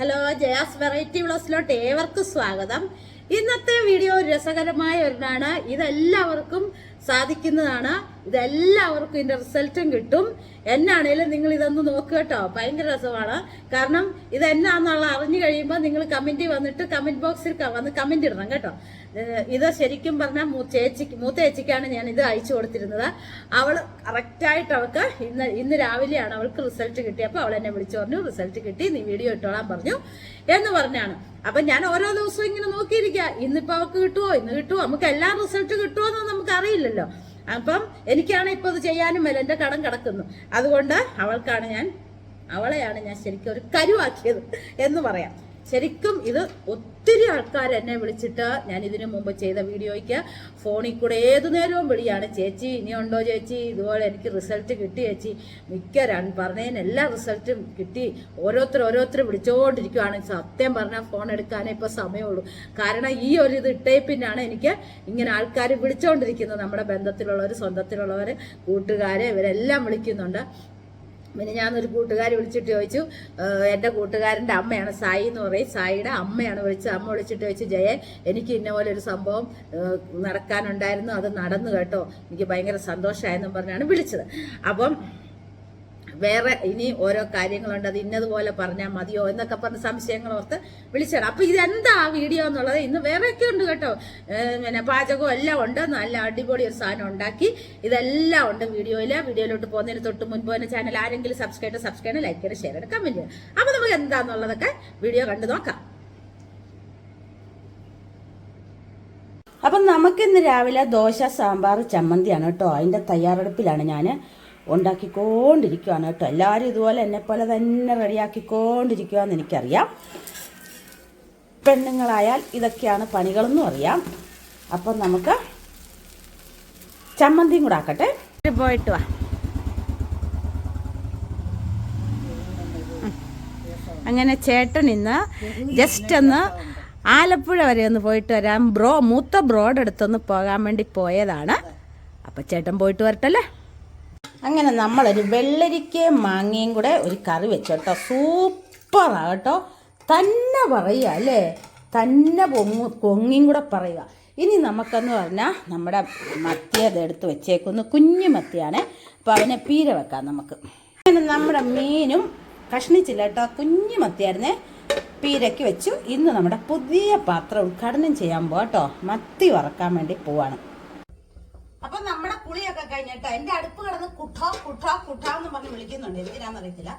Hello Jaya's variety വ്ളോസിലോട്ട് ഏവർക്കും സ്വാഗതം. ഇന്നത്തെ വീഡിയോ രസകരമായ ഒരെണ്ണാണ് ഇതെല്ലാവർക്കും സാധിക്കുന്നതാണ്. ഇതെല്ലാവർക്കും ഇതിന്റെ റിസൾട്ടും കിട്ടും. എന്നാണേലും നിങ്ങൾ ഇതൊന്ന് നോക്കുക കേട്ടോ. ഭയങ്കര രസമാണ്. കാരണം ഇത് എന്നാന്നുള്ള അറിഞ്ഞു കഴിയുമ്പോൾ നിങ്ങൾ കമന്റ് വന്നിട്ട് കമന്റ് ബോക്സിൽ വന്ന് കമന്റ് ഇടണം കേട്ടോ. ഇത് ശരിക്കും പറഞ്ഞാൽ ചേച്ചിക്ക് മൂത്ത ചേച്ചിക്കാണ് ഞാൻ ഇത് അയച്ചു കൊടുത്തിരുന്നത്. അവൾ കറക്റ്റായിട്ട് അവൾക്ക് ഇന്ന് ഇന്ന് രാവിലെയാണ് അവൾക്ക് റിസൾട്ട് കിട്ടിയപ്പോൾ അവൾ എന്നെ വിളിച്ചു പറഞ്ഞു റിസൾട്ട് കിട്ടി നീ വീഡിയോ ഇട്ടോളാൻ പറഞ്ഞു എന്ന് പറഞ്ഞാണ്. അപ്പൊ ഞാൻ ഓരോ ദിവസവും ഇങ്ങനെ നോക്കിയിരിക്കുക ഇന്നിപ്പോ അവൾക്ക് കിട്ടുമോ ഇന്ന് കിട്ടുമോ നമുക്ക് എല്ലാ റിസൾട്ട് കിട്ടുമോ എന്ന് നമുക്ക് അറിയില്ലല്ലോ അപ്പം എനിക്കാണ് ഇപ്പൊ ഇത് ചെയ്യാനും മേല എന്റെ കടം കിടക്കുന്നു. അതുകൊണ്ട് അവൾക്കാണ് ഞാൻ അവളെയാണ് ഞാൻ ശരിക്കും ഒരു കരുവാക്കിയത് എന്ന് പറയാം. ശരിക്കും ഇത് ഒത്തിരി ആൾക്കാർ എന്നെ വിളിച്ചിട്ട് ഞാൻ ഇതിനു മുമ്പ് ചെയ്ത വീഡിയോയ്ക്ക് ഫോണിൽ കൂടെ ഏതു നേരവും വിളിയാണ് ചേച്ചി ഇനിയുണ്ടോ ചേച്ചി? ഇതുപോലെ എനിക്ക് റിസൾട്ട് കിട്ടി ചേച്ചി. മിക്ക രൺ- പറഞ്ഞതിന് എല്ലാ റിസൾട്ടും കിട്ടി. ഓരോരുത്തർ ഓരോരുത്തർ വിളിച്ചുകൊണ്ടിരിക്കുവാണ് സത്യം പറഞ്ഞാൽ ഫോൺ എടുക്കാനേ ഇപ്പോൾ സമയമുള്ളൂ. കാരണം ഈ ഒരു ഇത് ഇട്ടേപ്പിനാണ് എനിക്ക് ഇങ്ങനെ ആൾക്കാർ വിളിച്ചുകൊണ്ടിരിക്കുന്നത് നമ്മുടെ ബന്ധത്തിലുള്ളവർ സ്വന്തത്തിലുള്ളവർ കൂട്ടുകാർ ഇവരെല്ലാം വിളിക്കുന്നുണ്ട്. പിന്നെ ഞാനൊരു കൂട്ടുകാരി വിളിച്ചിട്ട് ചോദിച്ചു എന്റെ കൂട്ടുകാരന്റെ അമ്മയാണ് സായി എന്ന് പറയും. സായിയുടെ അമ്മയാണ് വിളിച്ചത്. അമ്മ വിളിച്ചിട്ട് ചോദിച്ചു ജയ എനിക്ക് ഇന്ന പോലെ ഒരു സംഭവം നടക്കാനുണ്ടായിരുന്നു. അത് നടന്നു കേട്ടോ. എനിക്ക് ഭയങ്കര സന്തോഷമായെന്നും പറഞ്ഞാണ് വിളിച്ചത്. അപ്പം വേറെ ഇനി ഓരോ കാര്യങ്ങളുണ്ട് അത് ഇന്നതുപോലെ പറഞ്ഞാൽ മതിയോ എന്നൊക്കെ പറഞ്ഞ സംശയങ്ങൾ ഓർത്ത് വിളിച്ചാണ് അപ്പൊ ഇതെന്താ വീഡിയോ എന്നുള്ളത് ഇന്ന് വേറെയൊക്കെ ഉണ്ട് കേട്ടോ. പിന്നെ പാചകവും എല്ലാം ഉണ്ട്. നല്ല അടിപൊളി ഒരു സാധനം ഉണ്ടാക്കി. ഇതെല്ലാം ഉണ്ട് വീഡിയോയിൽ വീഡിയോയിലോട്ട് പോകുന്നതിന് തൊട്ട് മുൻപ് തന്നെ ചാനൽ ആരെങ്കിലും സബ്സ്ക്രൈബ് ചെയ്ത് സബ്സ്ക്രൈബ് ലൈക്ക് ചെയ്ത് ഷെയർ ചെയ്ത് കമന്റ് ചെയ്യുക അപ്പൊ നമുക്ക് എന്താന്നുള്ളതൊക്കെ വീഡിയോ കണ്ടു നോക്കാം. അപ്പം നമുക്കിന്ന് രാവിലെ ദോശ സാമ്പാർ ചമ്മന്തിയാണ് കേട്ടോ. അതിന്റെ തയ്യാറെടുപ്പിലാണ് ഞാൻ ഉണ്ടാക്കിക്കൊണ്ടിരിക്കുകയാണ് കേട്ടോ. എല്ലാവരും ഇതുപോലെ എന്നെ പോലെ തന്നെ റെഡിയാക്കിക്കൊണ്ടിരിക്കുകയെന്ന് എനിക്കറിയാം. പെണ്ണുങ്ങളായാൽ ഇതൊക്കെയാണ് പണികളെന്നും അറിയാം. അപ്പം നമുക്ക് ചമ്മന്തിയും കൂടെ ആക്കട്ടെ. പോയിട്ട് വാ. അങ്ങനെ ചേട്ടൻ ഇന്ന് ജസ്റ്റ് ഒന്ന് ആലപ്പുഴ വരെ ഒന്ന് പോയിട്ട് വരാം. ബ്രോ മൂത്ത ബ്രോഡ് അടുത്തൊന്ന് പോകാൻ വേണ്ടി പോയതാണ്. അപ്പം ചേട്ടൻ പോയിട്ട് വരട്ടല്ലേ അങ്ങനെ നമ്മളൊരു വെള്ളരിക്കയും മാങ്ങയും കൂടെ ഒരു കറി വെച്ചു കേട്ടോ. സൂപ്പറാ കേട്ടോ. തന്നെ പറയുക അല്ലേ? തന്നെ പൊങ്ങു പൊങ്ങിയും കൂടെ പറയുക. ഇനി നമുക്കെന്ന് പറഞ്ഞാൽ നമ്മുടെ മത്തി അത് എടുത്ത് വെച്ചേക്കുന്നു. കുഞ്ഞു മത്തിയാണ്. അപ്പോൾ അവനെ പീര വെക്കാം നമുക്ക്. അങ്ങനെ നമ്മുടെ മീനും കഷ്ണിച്ചില്ല കേട്ടോ. കുഞ്ഞു മത്തിയായിരുന്നേ. പീരയ്ക്ക് വെച്ചു. ഇന്ന് നമ്മുടെ പുതിയ പാത്രം ഉദ്ഘാടനം ചെയ്യാൻ പോവാ കേട്ടോ. മത്തി വറക്കാൻ വേണ്ടി പോവാണ്. അപ്പം കുളിയൊക്കെ കഴിഞ്ഞിട്ട് എന്റെ അടുപ്പ് കിടന്ന് കുട്ടോ കുട്ടോ കുട്ടാ എന്ന് പറഞ്ഞ് വിളിക്കുന്നുണ്ട്. എന്തിനാന്ന് അറിയത്തില്ല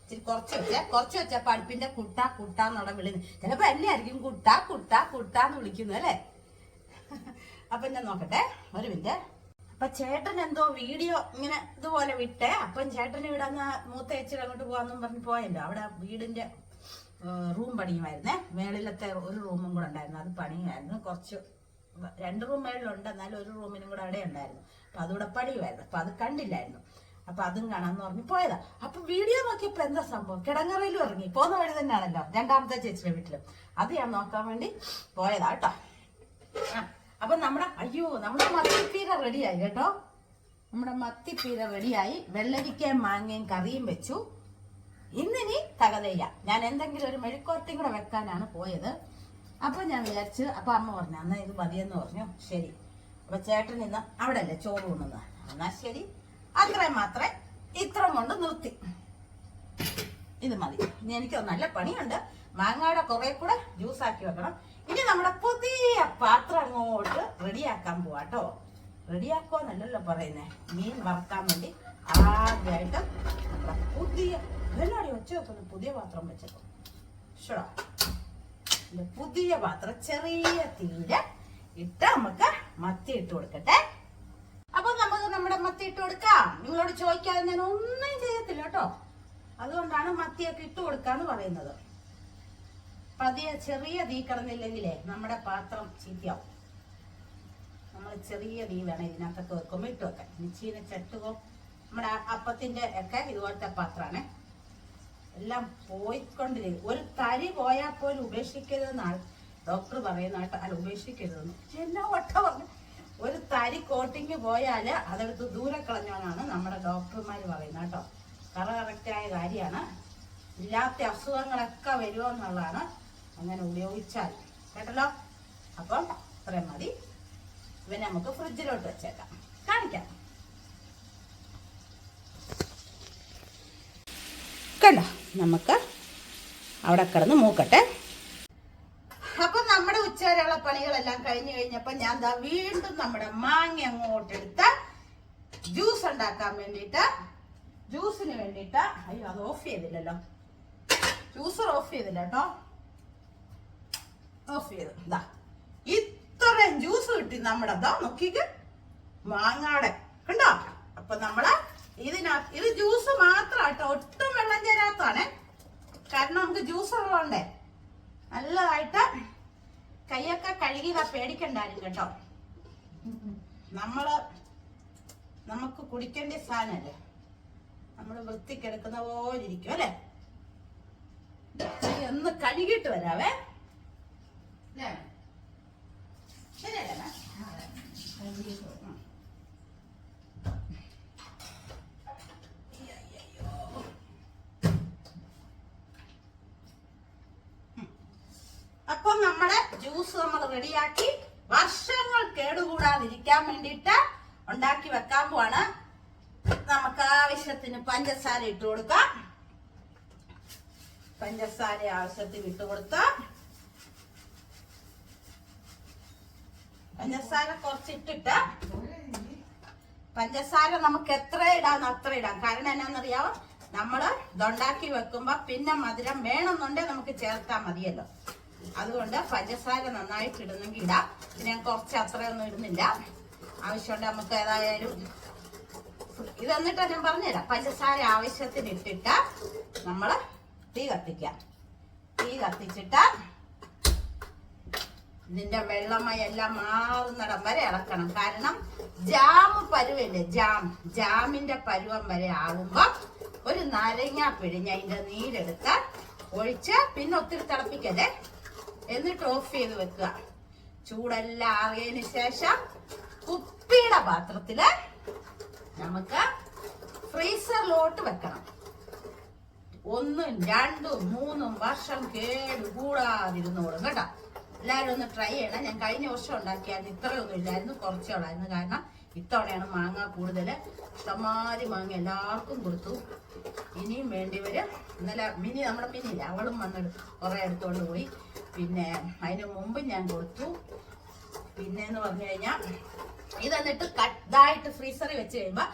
ഇച്ചിരി കുറച്ച് വെച്ചേ കുറച്ച് വെച്ചപ്പോ അടുപ്പിന്റെ കുട്ട കുട്ട എന്നുള്ള വിളിക്കുന്നത് ചിലപ്പോ എന്നെ ആയിരിക്കും കുട്ട കുട്ട കുട്ട എന്ന് വിളിക്കുന്നത് അല്ലേ? അപ്പൊ ഞാൻ നോക്കട്ടെ ഒരു മിനിറ്റ്. അപ്പൊ ചേട്ടൻ എന്തോ വീഡിയോ ഇങ്ങനെ ഇതുപോലെ വിട്ടേ. അപ്പം ചേട്ടന് ഇവിടെ നിന്ന് മൂത്ത ചേച്ചിയുടെ അങ്ങോട്ട് പോവാന്നും പറഞ്ഞ് പോയല്ലോ. അവിടെ വീടിന്റെ റൂം പണിയുമായിരുന്നേ. മേളിലത്തെ ഒരു റൂമും കൂടെ ഉണ്ടായിരുന്നു. അത് പണിയുമായിരുന്നു. കുറച്ച് രണ്ട് റൂം മേളിലുണ്ട്. എന്നാലും ഒരു റൂമിനും കൂടെ അവിടെ ഉണ്ടായിരുന്നു അപ്പൊ അതുകൂടെ പണിയുമായിരുന്നു. അപ്പൊ അത് കണ്ടില്ലായിരുന്നു. അപ്പൊ അതും കാണാന്ന് പറഞ്ഞു പോയതാ. അപ്പൊ വീഡിയോ നോക്കിയപ്പോ എന്താ സംഭവം? കിടങ്ങറയിലും ഇറങ്ങി. പോന്ന വഴി തന്നെയാണല്ലോ. രണ്ടാമത്തെ ചേച്ചിയുടെ വീട്ടിലും. അത് ഞാൻ നോക്കാൻ വേണ്ടി പോയതാ കേട്ടോ. അപ്പൊ നമ്മുടെ അയ്യോ നമ്മുടെ മത്തിപ്പീര റെഡിയായി കേട്ടോ. നമ്മുടെ മത്തിപ്പീര റെഡിയായി. വെള്ളരിക്കയും മാങ്ങയും കറിയും വെച്ചു. ഇന്നിനി തകതയ്യ ഞാൻ എന്തെങ്കിലും ഒരു മെഴുക്കോർത്തിയും കൂടെ വെക്കാനാണ് പോയത്. അപ്പൊ ഞാൻ വിചാരിച്ചു അപ്പൊ അമ്മ പറഞ്ഞു അന്നാ ഇത് മതിയെന്ന് പറഞ്ഞു. ശരി. അപ്പൊ ചേട്ടൻ ഇന്ന് അവിടെ അല്ലേ ചോറ് ഉണ്ണുന്നത്. എന്നാ ശരി. അത്രയും മാത്രമേ ഇത്ര കൊണ്ട് നിർത്തി. ഇത് മതി. ഇനി എനിക്ക് നല്ല പണിയുണ്ട്. മാങ്ങയുടെ കുറെ കൂടെ ജ്യൂസ് ആക്കി വെക്കണം. ഇനി നമ്മുടെ പുതിയ പാത്രം അങ്ങോട്ട് റെഡിയാക്കാൻ പോവാട്ടോ റെഡിയാക്കുവാന്നല്ലല്ലോ പറയുന്നേ. മീൻ വറക്കാൻ വേണ്ടി ആദ്യമായിട്ട് പുതിയ ഇതെല്ലാം വെച്ച് വെക്കുന്നു പുതിയ പാത്രം വെച്ചേക്കും. പുതിയ പാത്രം ചെറിയ തീരെ ഇട്ട് നമുക്ക് മത്തി ഇട്ട് കൊടുക്കട്ടെ. അപ്പൊ നമുക്ക് നമ്മുടെ മത്തി ഇട്ട് കൊടുക്കാം. നിങ്ങളോട് ചോദിക്കാതെ ഞാൻ ഒന്നും ചെയ്യത്തില്ല കേട്ടോ. അതുകൊണ്ടാണ് മത്തിയൊക്കെ ഇട്ട് കൊടുക്കാന്ന് പറയുന്നത്. പതിയെ ചെറിയ തീ കിടന്നില്ലെങ്കിലേ നമ്മുടെ പാത്രം ചീത്തയാവും നമ്മൾ ചെറിയ തീ വേണം ഇതിനകത്തൊക്കെ വെക്കുമ്പോൾ ഇട്ട് വെക്കാൻ. ചീന ചട്ടുകോ നമ്മുടെ അപ്പത്തിന്റെ ഒക്കെ ഇതുപോലത്തെ പാത്രമാണ് എല്ലാം പോയിക്കൊണ്ടിരിക്കും. ഒരു തരി പോയാൽ പോലും ഉപേക്ഷിക്കരുതെന്നാണ് ഡോക്ടർ പറയുന്ന കേട്ടോ അല്ല ഉപേക്ഷിക്കരുതെന്ന്. എന്നാ വട്ട പറഞ്ഞു ഒരു തരി കോട്ടിങ് പോയാൽ അതെടുത്ത് ദൂരെ കളഞ്ഞോണാണ് നമ്മുടെ ഡോക്ടർമാർ പറയുന്നത് കേട്ടോ. കറ കറക്റ്റായ കാര്യമാണ്. ഇല്ലാത്ത അസുഖങ്ങളൊക്കെ വരുമോ എന്നുള്ളതാണ് അങ്ങനെ ഉപയോഗിച്ചാൽ. കേട്ടല്ലോ? അപ്പം ഇത്രയും മതി. ഇവനെ നമുക്ക് ഫ്രിഡ്ജിലോട്ട് വെച്ചേക്കാം. കാണിക്കാം. കണ്ടോ? നമുക്ക് അവിടെ കിടന്ന് മൂക്കട്ടെ. ഉച്ചവരെയുള്ള പണികളെല്ലാം കഴിഞ്ഞു കഴിഞ്ഞപ്പോ ഞാൻ ദാ വീണ്ടും നമ്മുടെ മാങ്ങ അങ്ങോട്ടെടുത്ത് ജ്യൂസ് ഉണ്ടാക്കാൻ വേണ്ടിയിട്ട് ജ്യൂസിന് വേണ്ടിയിട്ട് അയ്യോ അത് ഓഫ് ചെയ്തില്ലല്ലോ. ജ്യൂസർ ഓഫ് ചെയ്തില്ല കേട്ടോ. ഓഫ് ചെയ്തു. ഇതാ ഇത്രയും ജ്യൂസ് കിട്ടി നമ്മുടെ ദാ നോക്കിക്ക്. മാങ്ങാടെ. കണ്ടോ? അപ്പൊ നമ്മൾ ഇതിനകത്ത് ഇത് ജ്യൂസ് മാത്രം കേട്ടോ. ഒട്ടും വെള്ളം ചേരാത്തതാണ്. കാരണം നമുക്ക് ജ്യൂസ് ഉള്ളതുകൊണ്ടേ നല്ലതായിട്ട് കൈയൊക്കെ കഴുകി പേടിക്കണ്ടാരും കേട്ടോ. നമ്മൾ നമുക്ക് കുടിക്കേണ്ട സാധനല്ലേ? നമ്മൾ വൃത്തിക്കെടുക്കുന്ന പോലെ ഇരിക്കും അല്ലേ? ഒന്ന് കഴുകിയിട്ട് വരാവേ? ശരിയല്ലേ അപ്പൊ നമ്മുടെ ജ്യൂസ് നമ്മൾ റെഡിയാക്കി വർഷങ്ങൾ കേടുകൂടാതിരിക്കാൻ വേണ്ടിയിട്ട് ഉണ്ടാക്കി വെക്കാൻ പോവാണ്. നമുക്ക് ആവശ്യത്തിന് പഞ്ചസാര ഇട്ട് കൊടുക്കാം. പഞ്ചസാര ആവശ്യത്തിന് ഇട്ട് കൊടുത്ത പഞ്ചസാര കുറച്ചിട്ടിട്ട് പഞ്ചസാര നമുക്ക് എത്ര ഇടാന്ന് അത്ര ഇടാം. കാരണം എന്നാന്നറിയാവോ? നമ്മൾ ഇതുണ്ടാക്കി വെക്കുമ്പോ പിന്നെ മധുരം വേണമെന്നുണ്ടെങ്കിൽ നമുക്ക് ചേർത്താൽ മതിയല്ലോ. അതുകൊണ്ട് പഞ്ചസാര നന്നായിട്ട് ഇടുന്നെങ്കിൽ ഇടാം. പിന്നെ കുറച്ച് അത്രയൊന്നും ഇടുന്നില്ല. ആവശ്യമുണ്ട് നമുക്ക് ഏതായാലും ഇത് എന്നിട്ട് ഞാൻ പറഞ്ഞുതരാം. പഞ്ചസാര ആവശ്യത്തിന് ഇട്ടിട്ട് നമ്മൾ തീ കത്തിക്കാം. തീ കത്തിച്ചിട്ട് ഇതിന്റെ വെള്ളമയെല്ലാം മാറുന്നിടം വരെ ഇളക്കണം. കാരണം ജാമ് പരുവല്ലേ? ജാം. ജാമിന്റെ പരുവം വരെ ആവുമ്പോ ഒരു നാരങ്ങ പിഴിഞ്ഞ് അതിന്റെ നീരെടുത്ത് ഒഴിച്ച് പിന്നെ ഒത്തിരി തിളപ്പിക്കല്ലേ? എന്നിട്ട് ഓഫ് ചെയ്ത് വെക്കുക. ചൂടെല്ലാം ആറിയതിന് ശേഷം കുപ്പിയുടെ പാത്രത്തിൽ നമുക്ക് ഫ്രീസറിലോട്ട് വെക്കണം. ഒന്നും രണ്ടും മൂന്നും വർഷം കേടുകൂടാതിരുന്നോളും കേട്ടോ. എല്ലാവരും ഒന്ന് ട്രൈ ചെയ്യണം. ഞാൻ കഴിഞ്ഞ വർഷം ഉണ്ടാക്കിയായിരുന്നു. ഇത്രയൊന്നും ഇല്ലായിരുന്നു. കുറച്ചേ ഉള്ളായിരുന്നു. കാരണം ഇത്തവണയാണ് മാങ്ങ കൂടുതൽ ഇഷ്ടമാതിരി മാങ്ങ എല്ലാവർക്കും കൊടുത്തു. ഇനിയും വേണ്ടിവര്. ഇന്നലെ മിനി നമ്മുടെ മിനി അവളും വന്നിട്ട് കുറേ എടുത്തുകൊണ്ട് പോയി. പിന്നെ അതിന് മുമ്പ് ഞാൻ കൊടുത്തു. പിന്നെ എന്ന് പറഞ്ഞു കഴിഞ്ഞാൽ ഇത് എന്നിട്ട് കട്ടായിട്ട് ഫ്രീസറിൽ വെച്ച് കഴിയുമ്പോൾ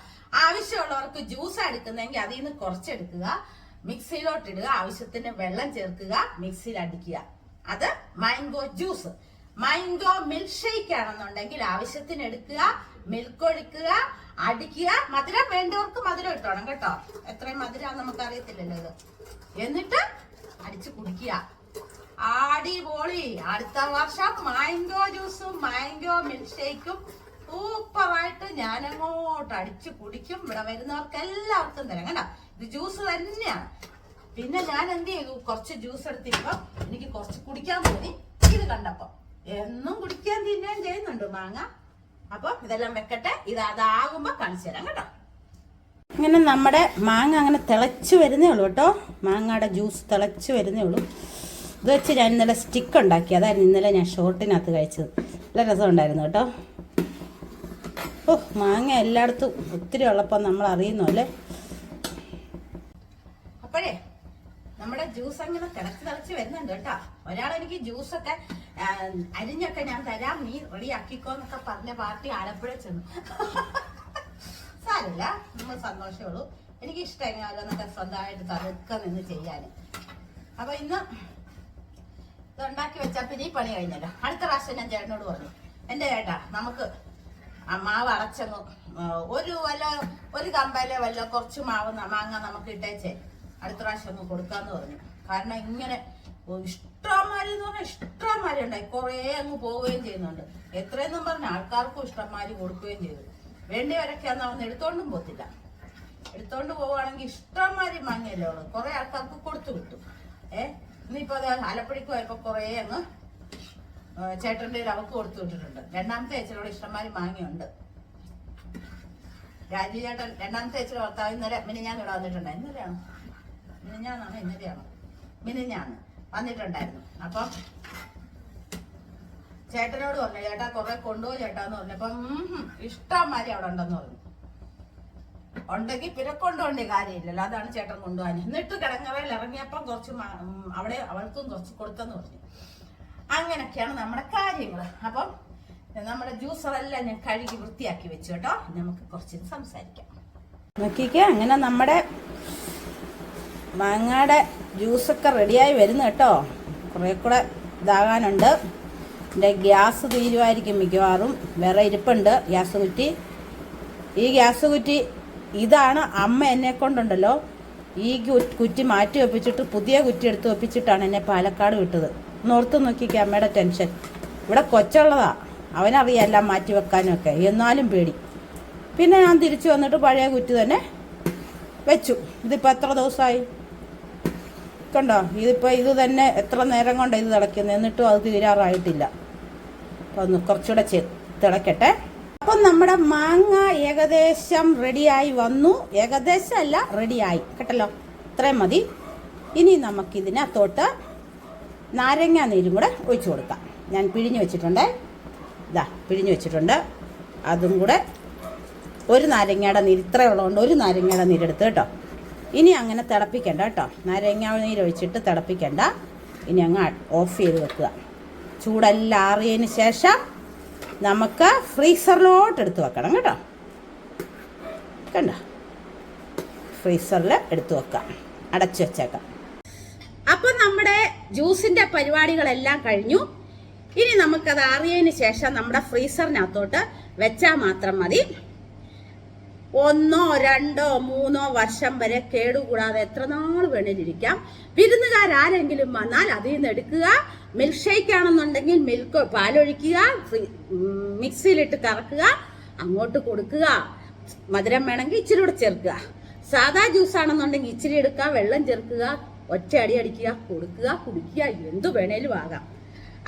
ആവശ്യമുള്ളവർക്ക് ജ്യൂസ് എടുക്കുന്നെങ്കിൽ അതിൽ നിന്ന് കുറച്ചെടുക്കുക മിക്സിയിലോട്ടിടുക ആവശ്യത്തിന് വെള്ളം ചേർക്കുക. മിക്സിയിൽ അടിക്കുക. അത് mango juice mango milk shake ആണെന്നുണ്ടെങ്കിൽ ആവശ്യത്തിന് എടുക്കുക മിൽക്ക് ഒഴിക്കുക അടിക്കുക മധുരം വേണ്ടവർക്ക് മധുരം ഇട്ടോണം കേട്ടോ. എത്രയും മധുരം നമുക്ക് അറിയത്തില്ലല്ലോ ഇത്. എന്നിട്ട് അടിച്ചു കുടിക്കുക. അടിപൊളി. അടുത്ത വർഷം മാംഗോ ജ്യൂസും മാംഗോ മിൽക്ക് ഷേക്കും സൂപ്പറായിട്ട് ഞാനങ്ങോട്ട് അടിച്ചു കുടിക്കും. ഇവിടെ വരുന്നവർക്ക് എല്ലാവർക്കും തരാം. കേട്ടോ ഇത് ജ്യൂസ് തന്നെയാണ്. പിന്നെ ഞാൻ എന്ത് ചെയ്തു? കുറച്ച് ജ്യൂസ് എടുത്തിരിക്കും എനിക്ക് കുറച്ച് കുടിക്കാൻ തോന്നി. ഇത് കണ്ടപ്പോ എന്നും കുടിക്കാൻ തിന്നാൻ ചെയ്യുന്നുണ്ട് മാങ്ങ? അപ്പൊ ഇതെല്ലാം വെക്കട്ടെ. ഇത് അതാകുമ്പോ കാണിച്ചു തരാം കേട്ടോ. ഇങ്ങനെ നമ്മുടെ മാങ്ങ അങ്ങനെ തിളച്ച് വരുന്നേ ഉള്ളൂ കേട്ടോ. മാങ്ങയുടെ ജ്യൂസ് തിളച്ച് വരുന്നേ ഉള്ളൂ. ഇത് വെച്ച് ഞാൻ ഇന്നലെ സ്റ്റിക്ക് ഉണ്ടാക്കി. അതായിരുന്നു ഇന്നലെ ഞാൻ ഷോർട്ടിനകത്ത് കഴിച്ചത്. നല്ല രസമുണ്ടായിരുന്നു കേട്ടോ. ഓ മാങ്ങ എല്ലായിടത്തും ഒത്തിരി ഉള്ളപ്പോൾ നമ്മൾ അറിയുന്നു അല്ലേ അപ്പോഴേ നമ്മുടെ ജ്യൂസ് അങ്ങനെ തിളച്ച് തിളച്ച് വരുന്നുണ്ട് കേട്ടോ. ഒരാൾ എനിക്ക് ജ്യൂസൊക്കെ അരിഞ്ഞൊക്കെ ഞാൻ തരാം നീ റെഡി ആക്കിക്കോ എന്നൊക്കെ പറഞ്ഞ പാർട്ടി ആലപ്പുഴ ചെന്നു. സാരമില്ല നമ്മൾ സന്തോഷമുള്ളൂ എനിക്ക് ഇഷ്ടമായി ഓരോന്നൊക്കെ സ്വന്തമായിട്ട് തറുക്ക നിന്ന് ചെയ്യാൻ. അപ്പൊ ഇന്ന് ഇതുണ്ടാക്കി വെച്ചാൽ പിന്നെ ഈ പണി കഴിഞ്ഞല്ലോ. അടുത്ത പ്രാവശ്യം ഞാൻ ചേട്ടനോട് പറഞ്ഞു എന്റെ ചേട്ടാ നമുക്ക് മാവ് അടച്ചങ്ങ് ഒരു വല്ല ഒരു കമ്പയിലോ വല്ല കുറച്ച് മാവ് മാങ്ങ നമുക്ക് ഇട്ടേച്ചേ. അടുത്ത പ്രാവശ്യം ഒന്ന് കൊടുക്കാന്ന് പറഞ്ഞു. കാരണം ഇങ്ങനെ ഇഷ്ടമാരി എന്ന് പറഞ്ഞാൽ ഇഷ്ടമാരി ഉണ്ടായി. കുറേ അങ്ങ് പോവുകയും ചെയ്യുന്നുണ്ട്. എത്രയെന്നും പറഞ്ഞ ആൾക്കാർക്കും ഇഷ്ടമാരി കൊടുക്കുകയും ചെയ്തു. വേണ്ടിയവരൊക്കെ അന്ന് അവന്ന് എടുത്തോണ്ടും പോത്തില്ല. എടുത്തോണ്ട് പോവുകയാണെങ്കിൽ ഇഷ്ടമാരി മാങ്ങയല്ലേ ഉള്ളു. കുറെ ആൾക്കാർക്ക് കൊടുത്തു വിട്ടു. ഏ? ഇന്നിപ്പോ അത് ആലപ്പുഴയ്ക്ക് പോയപ്പോ കുറെ അങ്ങ് ചേട്ടന്റെ അവക്ക് കൊടുത്തു വിട്ടിട്ടുണ്ട്. രണ്ടാമത്തെ ചേച്ചനോട് ഇഷ്ടമാരി മാങ്ങിയുണ്ട് രാജീവ് ചേട്ടൻ രണ്ടാമത്തെ ചേച്ചിയുടെ ഭർത്താവ് ഇന്നലെ പിന്നെ ഞാൻ ഇവിടെ വന്നിട്ടുണ്ട് ഇന്നലെയാണ്? മിനിഞ്ഞാന്നാണ്? ഇന്നലെയാണോ? മിനിഞ്ഞാന്ന്. വന്നിട്ടുണ്ടായിരുന്നു. അപ്പം ചേട്ടനോട് പറഞ്ഞു ചേട്ടാ കുറെ കൊണ്ടുപോ ചേട്ടാന്ന് പറഞ്ഞപ്പം ഇഷ്ടം മാതിരി അവിടെ ഉണ്ടെന്ന് പറഞ്ഞു. ഉണ്ടെങ്കിൽ പിന്നെ കൊണ്ടുപോകേണ്ട കാര്യമില്ലല്ലോ. അതാണ് ചേട്ടൻ കൊണ്ടുപോകാൻ. എന്നിട്ട് കിടങ്ങറയിൽ ഇറങ്ങിയപ്പം കുറച്ച് അവിടെ അവൾക്കും കുറച്ച് കൊടുത്തെന്ന് പറഞ്ഞു. അങ്ങനെയൊക്കെയാണ് നമ്മുടെ കാര്യങ്ങൾ അപ്പം നമ്മുടെ ജ്യൂസറെല്ലാം ഞാൻ കഴുകി വൃത്തിയാക്കി വെച്ചു കേട്ടോ. നമുക്ക് കുറച്ച് സംസാരിക്കാം. നോക്കിക്കേ അങ്ങനെ നമ്മുടെ മാങ്ങയുടെ ജ്യൂസൊക്കെ റെഡിയായി വരുന്നു കേട്ടോ. കുറേ കൂടെ ഇതാകാനുണ്ട്. എന്റെ ഗ്യാസ് തീരുമായിരിക്കും മിക്കവാറും. വേറെ ഇരിപ്പുണ്ട് ഗ്യാസ് കുറ്റി. ഈ ഗ്യാസ് കുറ്റി ഇതാണ് അമ്മ എന്നെ കൊണ്ടുണ്ടല്ലോ. ഈ കുറ്റി മാറ്റി വെപ്പിച്ചിട്ട് പുതിയ കുറ്റി എടുത്ത് വെപ്പിച്ചിട്ടാണ് എന്നെ പാലക്കാട് വിട്ടത്. നോർത്ത് നോക്കിക്ക് അമ്മയുടെ ടെൻഷൻ. ഇവിടെ കൊച്ചുള്ളതാ. അവനറിയാമല്ല മാറ്റി വെക്കാനൊക്കെ. എന്നാലും പേടി. പിന്നെ ഞാൻ തിരിച്ചു വന്നിട്ട് പഴയ കുറ്റി തന്നെ വെച്ചു. ഇതിപ്പോൾ എത്ര ദിവസമായി? കണ്ടോ? ഇതിപ്പോൾ ഇത് തന്നെ എത്ര നേരം കൊണ്ട് ഇത് തിളയ്ക്കുന്നത് എന്നിട്ടും അത് തീരാറായിട്ടില്ല. അപ്പോൾ ഒന്ന് കുറച്ചുകൂടെ ചെ തിളയ്ക്കട്ടെ അപ്പം നമ്മുടെ മാങ്ങ ഏകദേശം റെഡിയായി വന്നു. ഏകദേശം അല്ല റെഡിയായി. കേട്ടല്ലോ? ഇത്രയും മതി. ഇനി നമുക്കിതിനകത്തോട്ട് നാരങ്ങ നീരും കൂടെ ഒഴിച്ചു കൊടുക്കാം. ഞാൻ പിഴിഞ്ഞു വെച്ചിട്ടുണ്ട്. ഇതാ പിഴിഞ്ഞു വെച്ചിട്ടുണ്ട്. അതും കൂടെ ഒരു നാരങ്ങയുടെ നീര് ഇത്രയുള്ളതുകൊണ്ട് ഒരു നാരങ്ങയുടെ നീരെടുത്ത് കേട്ടോ. ഇനി അങ്ങനെ തിളപ്പിക്കണ്ട കേട്ടോ. നാരങ്ങ നീരൊഴിച്ചിട്ട് തിളപ്പിക്കണ്ട. ഇനി അങ്ങ് ഓഫ് ചെയ്ത് വെക്കുക. ചൂടെല്ലാം ആറിയതിന് ശേഷം നമുക്ക് ഫ്രീസറിലോട്ട് എടുത്ത് വെക്കണം കേട്ടോ. കണ്ട? ഫ്രീസറിൽ എടുത്ത് വെക്കാം. അടച്ചു വെച്ചേക്കാം. അപ്പൊ നമ്മുടെ ജ്യൂസിന്റെ പരിപാടികളെല്ലാം കഴിഞ്ഞു. ഇനി നമുക്കത് അറിയതിന് ശേഷം നമ്മുടെ ഫ്രീസറിനകത്തോട്ട് വെച്ചാൽ മാത്രം മതി. ഒന്നോ രണ്ടോ മൂന്നോ വർഷം വരെ കേടുകൂടാതെ എത്ര നാൾ വേണേലിരിക്കാം വിരുന്നുകാരാരെങ്കിലും വന്നാൽ അതിൽ നിന്ന് എടുക്കുക. മിൽക്ക് ഷേക്ക് ആണെന്നുണ്ടെങ്കിൽ മിൽക്ക് പാലൊഴിക്കുക. മിക്സിയിലിട്ട് കറക്കുക. അങ്ങോട്ട് കൊടുക്കുക. മധുരം വേണമെങ്കിൽ ഇച്ചിരി കൂടെ ചേർക്കുക. സാധാ ജ്യൂസ് ആണെന്നുണ്ടെങ്കിൽ ഇച്ചിരി എടുക്കുക. വെള്ളം ചേർക്കുക. ഒറ്റ അടി അടിക്കുക. കൊടുക്കുക. കുടിക്കുക. എന്തു വേണേലും ആകാം.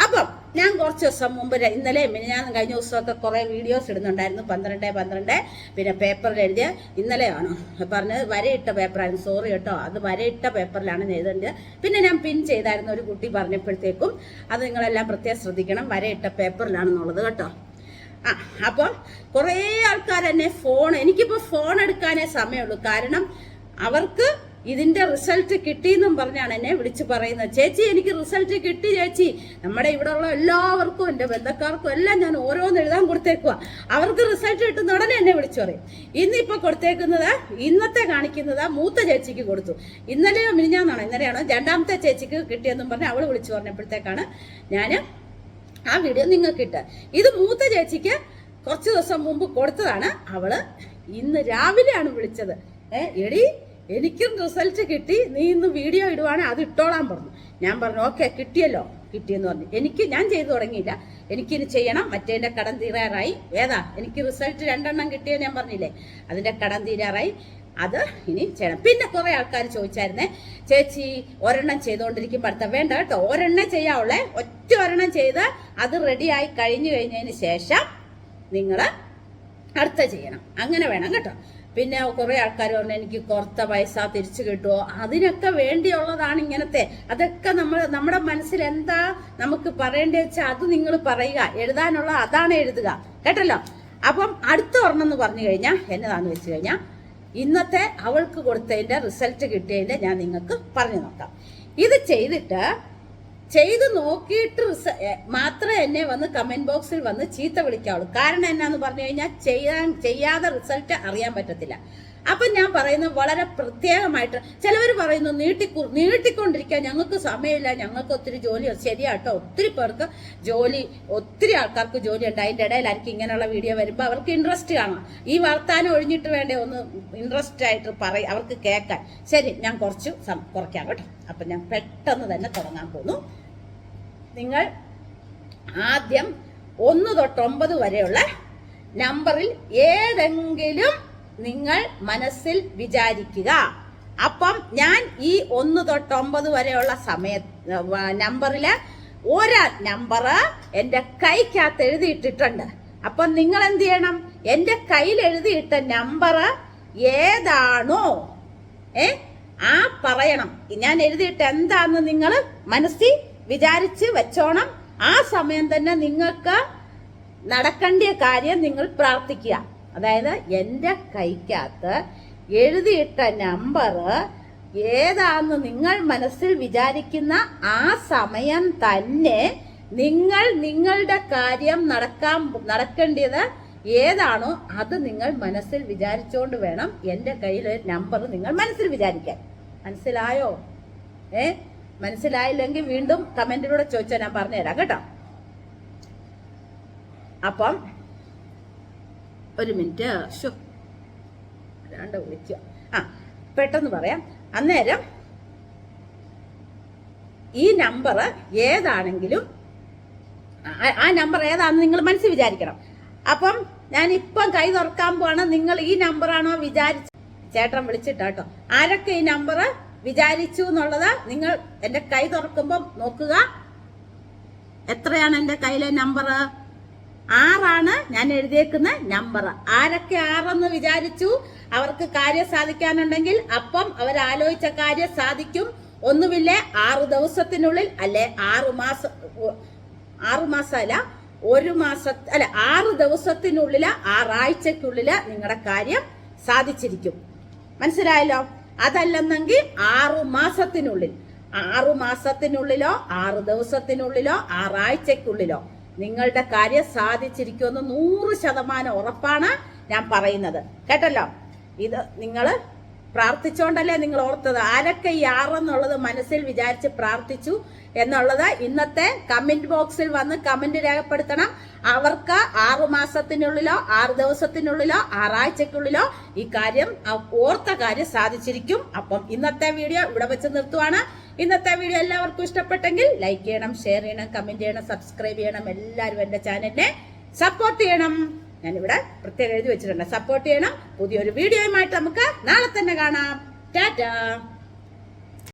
അപ്പം ഞാൻ കുറച്ച് ദിവസം മുമ്പ് ഇന്നലെ ഞാൻ കഴിഞ്ഞ ദിവസമൊക്കെ കുറേ വീഡിയോസ് ഇടുന്നുണ്ടായിരുന്നു. പന്ത്രണ്ട് പന്ത്രണ്ട്. പിന്നെ പേപ്പറിൽ എഴുതിയ ഇന്നലെയാണ്? പറഞ്ഞത് വരയിട്ട പേപ്പറായിരുന്നു സോറി കേട്ടോ. അത് വരയിട്ട പേപ്പറിലാണ് എഴുതേണ്ടത്. പിന്നെ ഞാൻ പിൻ ചെയ്തായിരുന്നു ഒരു കുട്ടി പറഞ്ഞപ്പോഴത്തേക്കും അത് നിങ്ങളെല്ലാം പ്രത്യേകം ശ്രദ്ധിക്കണം. വരയിട്ട പേപ്പറിലാണെന്നുള്ളത് കേട്ടോ. ആ അപ്പോൾ കുറേ ആൾക്കാർ എന്നെ ഫോൺ എനിക്കിപ്പോൾ ഫോൺ എടുക്കാനേ സമയമുള്ളൂ. കാരണം അവർക്ക് ഇതിന്റെ റിസൾട്ട് കിട്ടിയെന്നും പറഞ്ഞാണ് എന്നെ വിളിച്ച് പറയുന്നത്. ചേച്ചി എനിക്ക് റിസൾട്ട് കിട്ടി ചേച്ചി. നമ്മുടെ ഇവിടെ ഉള്ള എല്ലാവർക്കും എന്റെ ബന്ധക്കാർക്കും എല്ലാം ഞാൻ ഓരോന്ന് എഴുതാൻ കൊടുത്തേക്കുക അവർക്ക് റിസൾട്ട് കിട്ടുന്ന ഉടനെ എന്നെ വിളിച്ചു പറയും. ഇന്നിപ്പോൾ കൊടുത്തേക്കുന്നത് ഇന്നത്തെ കാണിക്കുന്നത് മൂത്ത ചേച്ചിക്ക് കൊടുത്തു. ഇന്നലെ മിനിഞ്ഞാന്നാണ് ഇന്നലെയാണോ രണ്ടാമത്തെ ചേച്ചിക്ക് കിട്ടിയെന്നും പറഞ്ഞ് അവൾ വിളിച്ചു പറഞ്ഞപ്പോഴത്തേക്കാണ് ഞാൻ ആ വീഡിയോ നിങ്ങൾക്ക് ഇട്ട്. ഇത് മൂത്ത ചേച്ചിക്ക് കുറച്ച് ദിവസം മുമ്പ് കൊടുത്തതാണ്. അവൾ ഇന്ന് രാവിലെയാണ് വിളിച്ചത്. ഏ എടി എനിക്കും റിസൾട്ട് കിട്ടി. നീ ഇന്ന് വീഡിയോ ഇടുവാണെങ്കിൽ അത് ഇട്ടോളാൻ പറഞ്ഞു. ഞാൻ പറഞ്ഞു ഓക്കെ കിട്ടിയല്ലോ. കിട്ടിയെന്ന് പറഞ്ഞു. എനിക്ക് ഞാൻ ചെയ്തു തുടങ്ങിയില്ല. എനിക്കിനി ചെയ്യണം. മറ്റേന്റെ കടം തീരാറായി. ഏതാ? എനിക്ക് റിസൾട്ട് രണ്ടെണ്ണം കിട്ടിയോ ഞാൻ പറഞ്ഞില്ലേ? അതിന്റെ കടം തീരാറായി. അത് ഇനി ചെയ്യണം. പിന്നെ കുറെ ആൾക്കാർ ചോദിച്ചായിരുന്നേ ചേച്ചി ഒരെണ്ണം ചെയ്തുകൊണ്ടിരിക്കുമ്പോൾ അടുത്ത വേണ്ട കേട്ടോ. ഒരെണ്ണം ചെയ്യാവുള്ളേ. ഒറ്റ ഒരെണ്ണം ചെയ്ത് അത് റെഡിയായി കഴിഞ്ഞു കഴിഞ്ഞതിന് ശേഷം നിങ്ങൾ അടുത്ത ചെയ്യണം. അങ്ങനെ വേണം കേട്ടോ. പിന്നെ കുറെ ആൾക്കാർ പറഞ്ഞു എനിക്ക് കുറത്ത പൈസ തിരിച്ചു കിട്ടുമോ അതിനൊക്കെ വേണ്ടിയുള്ളതാണ് ഇങ്ങനത്തെ. അതൊക്കെ നമ്മൾ നമ്മുടെ മനസ്സിൽ എന്താ നമുക്ക് പറയേണ്ടത് വെച്ചാൽ അത് നിങ്ങൾ പറയുക. എഴുതാനുള്ള അതാണ് എഴുതുക. കേട്ടല്ലോ? അപ്പം അടുത്ത ഒരെണ്ണം എന്ന് പറഞ്ഞു കഴിഞ്ഞാൽ എന്നതാന്ന് വെച്ച് കഴിഞ്ഞാൽ ഇന്നത്തെ അവൾക്ക് കൊടുത്തതിന്റെ റിസൾട്ട് കിട്ടിയതിന്റെ ഞാൻ നിങ്ങൾക്ക് പറഞ്ഞു നോക്കാം. ഇത് ചെയ്തിട്ട് ചെയ്ത് നോക്കിയിട്ട് മാത്രമേ എന്നെ വന്ന് കമന്റ് ബോക്സിൽ വന്ന് ചീത്ത വിളിക്കാവുള്ളൂ. കാരണം എന്നാന്ന് പറഞ്ഞു കഴിഞ്ഞാൽ ചെയ്യാൻ ചെയ്യാതെ റിസൾട്ട് അറിയാൻ പറ്റത്തില്ല. അപ്പൊ ഞാൻ പറയുന്നത് വളരെ പ്രത്യേകമായിട്ട് ചിലവർ പറയുന്നു നീട്ടി നീട്ടിക്കൊണ്ടിരിക്കാൻ ഞങ്ങൾക്ക് സമയമില്ല ഞങ്ങൾക്ക് ഒത്തിരി ജോലി ശരിയാട്ടോ ഒത്തിരി പേർക്ക് ജോലി ഒത്തിരി ആൾക്കാർക്ക് ജോലി ഉണ്ട്. അതിന്റെ ഇടയിലായിരിക്കും ഇങ്ങനെയുള്ള വീഡിയോ വരുമ്പോൾ അവർക്ക് ഇൻട്രസ്റ്റ് കാണാം. ഈ വർത്താനം ഒഴിഞ്ഞിട്ട് വേണ്ടേ ഒന്ന് ഇൻട്രസ്റ്റ് ആയിട്ട് പറയും അവർക്ക് കേൾക്കാൻ. ശരി ഞാൻ കുറച്ച് കുറയ്ക്കാം കേട്ടോ. അപ്പം ഞാൻ പെട്ടെന്ന് തന്നെ തുടങ്ങാൻ പോകുന്നു നിങ്ങൾ ആദ്യം ഒന്ന് തൊട്ട് ഒമ്പത് വരെയുള്ള നമ്പറിൽ ഏതെങ്കിലും നിങ്ങൾ മനസ്സിൽ വിചാരിക്കുക. അപ്പം ഞാൻ ഈ ഒന്ന് തൊട്ട് ഒമ്പത് വരെയുള്ള സമയ നമ്പറിൽ ഒരു നമ്പർ എന്റെ കൈക്കകത്ത് എഴുതിയിട്ടിട്ടുണ്ട്. അപ്പം നിങ്ങൾ എന്ത് ചെയ്യണം? എന്റെ കയ്യിൽ എഴുതിയിട്ട നമ്പർ ഏതാണോ ഏ ആ പറയണം. ഞാൻ എഴുതിയിട്ട് എന്താന്ന് നിങ്ങൾ മനസ്സിൽ വിചാരിച്ച് വെച്ചോണം. ആ സമയം തന്നെ നിങ്ങൾക്ക് നടക്കേണ്ട കാര്യം നിങ്ങൾ പ്രാർത്ഥിക്കുക. അതായത് എന്റെ കൈക്കകത്ത് എഴുതിയിട്ട നമ്പർ ഏതാന്ന് നിങ്ങൾ മനസ്സിൽ വിചാരിക്കുന്ന ആ സമയം തന്നെ നിങ്ങൾ നിങ്ങളുടെ കാര്യം നടക്കാൻ നടക്കേണ്ടത് ഏതാണോ അത് നിങ്ങൾ മനസ്സിൽ വിചാരിച്ചുകൊണ്ട് വേണം എന്റെ കയ്യിൽ നമ്പർ നിങ്ങൾ മനസ്സിൽ വിചാരിക്കാൻ. മനസ്സിലായോ? ഏ? മനസ്സിലായില്ലെങ്കിൽ വീണ്ടും കമന്റിലൂടെ ചോദിച്ചാൽ ഞാൻ പറഞ്ഞുതരാം കേട്ടോ. അപ്പം ഒരു മിനിറ്റ്. ഷോ രണ്ട് വിളിക്കുക. ആ പെട്ടെന്ന് പറയാം. അന്നേരം ഈ നമ്പർ ഏതാണെങ്കിലും ആ- നമ്പർ ഏതാണെന്ന് നിങ്ങൾ മനസ്സിൽ വിചാരിക്കണം. അപ്പം ഞാൻ ഇപ്പം കൈ തുറക്കാൻ പോവാണ്. നിങ്ങൾ ഈ നമ്പറാണോ വിചാരിച്ച ചേട്ടൻ വിളിച്ചിട്ടാട്ടോ ആരൊക്കെ ഈ നമ്പർ വിചാരിച്ചു എന്നുള്ളത് നിങ്ങൾ എന്റെ കൈ തുറക്കുമ്പോൾ നോക്കുക. എത്രയാണ് എന്റെ കയ്യിലെ നമ്പർ ആറാണ് ഞാൻ എഴുതിയേക്കുന്ന നമ്പർ ആരൊക്കെ ആറെന്ന് വിചാരിച്ചു? അവർക്ക് കാര്യം സാധിക്കാനുണ്ടെങ്കിൽ അപ്പം അവർ ആലോചിച്ച കാര്യം സാധിക്കും. ഒന്നുമില്ലേ ആറ് ദിവസത്തിനുള്ളിൽ അല്ലെ ആറു മാസം ആറു മാസമല്ല ഒരു മാസ അല്ല ആറ് ദിവസത്തിനുള്ളിൽ ആറാഴ്ചക്കുള്ളിൽ നിങ്ങളുടെ കാര്യം സാധിച്ചിരിക്കും. മനസ്സിലായല്ലോ? അതല്ലെന്നെങ്കിൽ ആറു മാസത്തിനുള്ളിൽ. ആറു മാസത്തിനുള്ളിലോ ആറു ദിവസത്തിനുള്ളിലോ ആറാഴ്ചക്കുള്ളിലോ നിങ്ങളുടെ കാര്യം സാധിച്ചിരിക്കുമെന്ന് നൂറ് ശതമാനം ഉറപ്പാണ് ഞാൻ പറയുന്നത്. കേട്ടല്ലോ? ഇത് നിങ്ങൾ പ്രാർത്ഥിച്ചോണ്ടല്ലേ നിങ്ങൾ ഓർത്തത്? ആരൊക്കെ ഈ ആറെന്നുള്ളത് മനസ്സിൽ വിചാരിച്ച് പ്രാർത്ഥിച്ചു എന്നുള്ളത് ഇന്നത്തെ കമന്റ് ബോക്സിൽ വന്ന് കമന്റ് രേഖപ്പെടുത്തണം. അവർക്ക് ആറു മാസത്തിനുള്ളിലോ ആറ് ദിവസത്തിനുള്ളിലോ ആറാഴ്ചക്കുള്ളിലോ ഈ കാര്യം ഓർത്ത കാര്യം സാധിച്ചിരിക്കും. അപ്പം ഇന്നത്തെ വീഡിയോ ഇവിടെ വെച്ച് നിർത്തുവാണ്. ഇന്നത്തെ വീഡിയോ എല്ലാവർക്കും ഇഷ്ടപ്പെട്ടെങ്കിൽ ലൈക്ക് ചെയ്യണം ഷെയർ ചെയ്യണം കമന്റ് ചെയ്യണം സബ്സ്ക്രൈബ് ചെയ്യണം. എല്ലാവരും എന്റെ ചാനലിനെ സപ്പോർട്ട് ചെയ്യണം. ഞാനിവിടെ പ്രത്യേകം എഴുതി വെച്ചിട്ടുണ്ട്. സപ്പോർട്ട് ചെയ്യണം. പുതിയൊരു വീഡിയോയുമായിട്ട് നമുക്ക് നാളെ തന്നെ കാണാം. ടാറ്റാ.